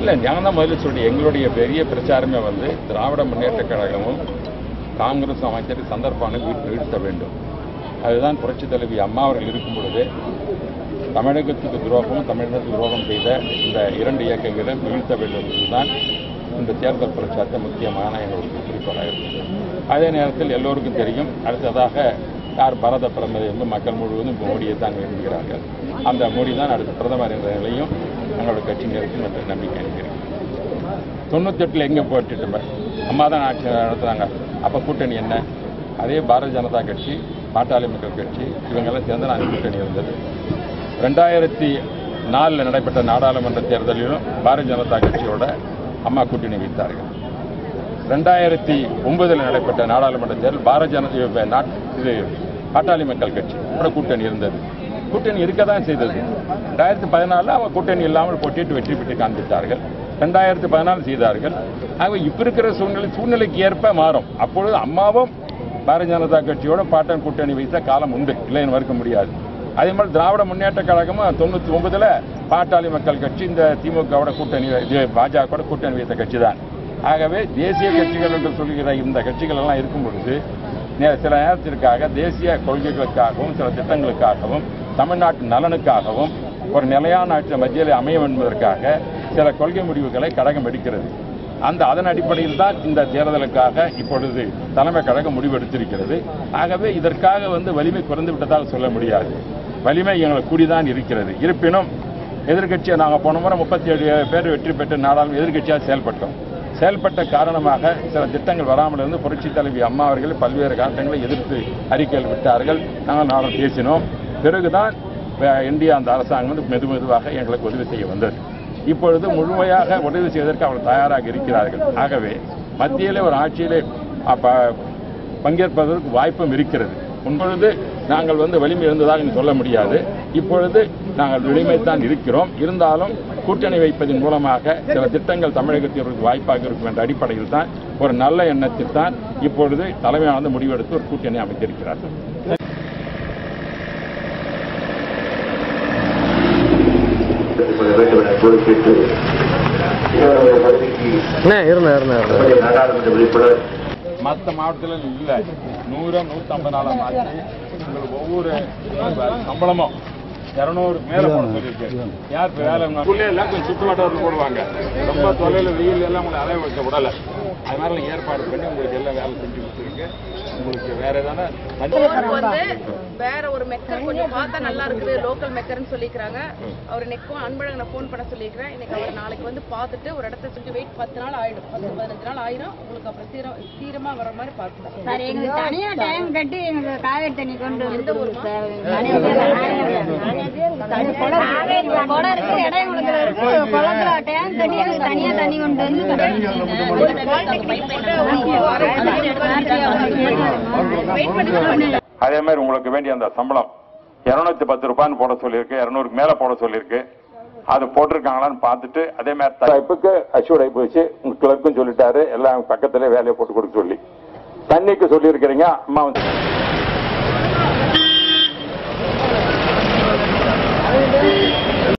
இல்லை நான் தான் முதல்ல சொல்லி எங்களுடைய பெரிய பிரச்சாரமே வந்து திராவிட முன்னேற்ற கழகமும் காங்கிரஸ் அமைச்சர் சந்தர்ப்பான வீழ்த்த வேண்டும். அதுதான் புரட்சித் தலைவி அம்மா அவர்கள் இருக்கும் பொழுது தமிழகத்துக்கு துரோகம் தமிழகத்துக்கு துரோகம் செய்த இந்த இரண்டு இயக்கங்களை வீழ்த்த வேண்டும் என்பதுதான் இந்த தேர்தல் பிரச்சாரத்தை முக்கியமான எங்களுக்கு குறிக்கோளாக இருந்தது. அதே நேரத்தில் எல்லோருக்கும் தெரியும் அடுத்ததாக யார் பாரத பிரதமர் வந்து மக்கள் முழுவதும் மோடியை தான் விரும்புகிறார்கள். அந்த மோடி தான் அடுத்த பிரதமர் என்ற நிலையும் எங்களோட கட்சியினருக்கு என்ற நம்பிக்கை இருக்கிறது தொண்ணூத்தெட்டில் எங்கே போட்டுட்டு அம்மா தான் ஆட்சி நடத்துகிறாங்க அப்போ கூட்டணி என்ன? அதே பாரதிய ஜனதா கட்சி பாட்டாளி மக்கள் கட்சி இவங்கெல்லாம் சேர்ந்து நாங்கள் கூட்டணி இருந்தது. ரெண்டாயிரத்தி நாலில் நடைபெற்ற நாடாளுமன்ற தேர்தலிலும் பாரதிய ஜனதா கட்சியோட அம்மா கூட்டணி வைத்தார்கள் ரெண்டாயிரத்தி ஒன்பதில் நடைபெற்ற நாடாளுமன்ற தேர்தல் பாரதிய ஜனதா இது பாட்டாளி மக்கள் கட்சி கூட கூட்டணி இருந்தது. கூட்டணி இருக்க தான் செய்தது. ரெண்டாயிரத்தி பதினாலில் அவங்க கூட்டணி இல்லாமல் போட்டிட்டு வெற்றி பெற்று காண்பித்தார்கள். ரெண்டாயிரத்தி பதினாலு செய்தார்கள். ஆகவே இப்போ இருக்கிற சூழ்நிலை சூழ்நிலைக்கு ஏற்ப மாறும். அப்பொழுது அம்மாவும் பாரதிய ஜனதா கட்சியோட பாட்டன் கூட்டணி வைத்த காலம் உண்டு. இல்லைன்னு மறுக்க முடியாது. அதே மாதிரி திராவிட முன்னேற்ற கழகமும் தொண்ணூற்றி ஒன்பதில் பாட்டாளி மக்கள் கட்சி இந்த திமுகவோட கூட்டணி பாஜகவோட கூட்டணி வைத்த கட்சி தான் ஆகவே தேசிய கட்சிகள் என்று சொல்கிற இந்த கட்சிகள் எல்லாம் இருக்கும் பொழுது சில நேரத்திற்காக தேசிய கொள்கைகளுக்காகவும் சில திட்டங்களுக்காகவும் தமிழ்நாட்டு நலனுக்காகவும் ஒரு நிலையான ஆட்சி மத்தியில் அமையும் என்பதற்காக சில கொள்கை முடிவுகளை கழகம் எடுக்கிறது. அந்த அதன் அடிப்படையில் தான் இந்த தேர்தலுக்காக இப்பொழுது தலைமை கழகம் முடிவெடுத்திருக்கிறது ஆகவே இதற்காக வந்து வலிமை குறைந்து விட்டதாக சொல்ல முடியாது. வலிமை எங்களுக்கு கூடிதான் இருக்கிறது. இருப்பினும் எதிர்க்கட்சியை நாங்கள் போன முறை முப்பத்தி ஏழு பேர் வெற்றி பெற்று நாடாளுமன்ற எதிர்க்கட்சியாக செயல்பட்டோம். செயல்பட்ட காரணமாக சில திட்டங்கள் வராமல் இருந்து புரட்சி தலைவி அம்மா அவர்கள் பல்வேறு காரணங்களை எதிர்த்து அறிக்கைகள் விட்டார்கள். நாங்கள் நானும் பேசினோம். பிறகுதான் இந்தியா அந்த அரசாங்கம் வந்து மெது மெதுவாக எங்களுக்கு உதவி செய்ய வந்தது. இப்பொழுது முழுமையாக உதவி செய்வதற்கு அவர்கள் தயாராக இருக்கிறார்கள். ஆகவே மத்தியிலே ஒரு ஆட்சியிலே அப்ப, பங்கேற்பதற்கு வாய்ப்பும் இருக்கிறது. முன்பொழுது நாங்கள் வந்து வலிமை இருந்ததாக சொல்ல முடியாது. இப்பொழுது நாங்கள் வலிமைத்தான் இருக்கிறோம். இருந்தாலும் கூட்டணி வைப்பதன் மூலமாக சில திட்டங்கள் தமிழகத்திற்கு வாய்ப்பாக இருக்கும் என்ற அடிப்படையில் தான் ஒரு நல்ல எண்ணத்தில் தான் இப்பொழுது தலைமையானது முடிவெடுத்து ஒரு கூட்டணி அமைத்திருக்கிறார்கள். நம்முடைய நாடாளுமன்ற உறுப்பினர். மற்ற மாவட்டத்தில் இல்லை. நூறம் நூற்றம்பது நாளாக மாற்றி உங்களுக்கு ஒவ்வொரு சம்பளமும் இரநூறு மேலே போட சொல்லியிருக்கு. யார் இப்போ வேலை எல்லாம் கொஞ்சம் சுற்றுவட்டாரத்தில் போடுவாங்க. ரொம்ப தொலைவில் வெயில் எல்லாம் உங்களை அலைய வைக்க விடலை. அது மாதிரிலாம் ஏற்பாடு பண்ணி உங்களுக்கு எல்லாம் வேலை செஞ்சு கொடுத்துருக்கு. உங்களுக்கு வேற வந்து வேற மெக்கர் கொஞ்சம் பார்த்தா நல்லா இருக்குது லோக்கல் மெக்கர்னு சொல்லிக்கிறாங்க அவர் நெக்கும் அன்பழகனை ஃபோன் பண்ண சொல்லியிருக்கிறேன் இன்னைக்கு அவர் நாளைக்கு வந்து பார்த்துட்டு ஒரு இடத்த சொல்லி வெயிட் பத்து நாள் ஆயிடும் பத்து பதினஞ்சு நாள் ஆயிரும் உங்களுக்கு அப்புறம் சீரம் சீரமா வர மாதிரி பார்க்கலாம் சார் எங்களுக்கு தனியா டைம் கட்டி எங்களுக்கு காவேரி தண்ணி கொண்டு வந்து. காவேரி குடம் இருக்கு இடம் எங்களுக்கு இருக்கு குளத்துல டேங்க் கட்டி எங்களுக்கு தனியா தண்ணி கொண்டு வந்து அதே மாதிரி உங்களுக்கு வேண்டிய அந்த சம்பளம் இரநூத்தி பத்து ரூபான்னு போட சொல்லியிருக்கு இரநூறுக்கு மேலே போட சொல்லியிருக்கு. அது போட்டிருக்காங்களான்னு பார்த்துட்டு அதே மாதிரி தலைப்புக்கு அஷ்யூர் ஆகி போச்சு. உங்க கிளர்க்கும் சொல்லிட்டாரு. எல்லாம் பக்கத்துல வேலையை போட்டு கொடுக்க சொல்லி. தண்ணிக்கு சொல்லியிருக்கிறீங்க அம்மா வந்து Thank you.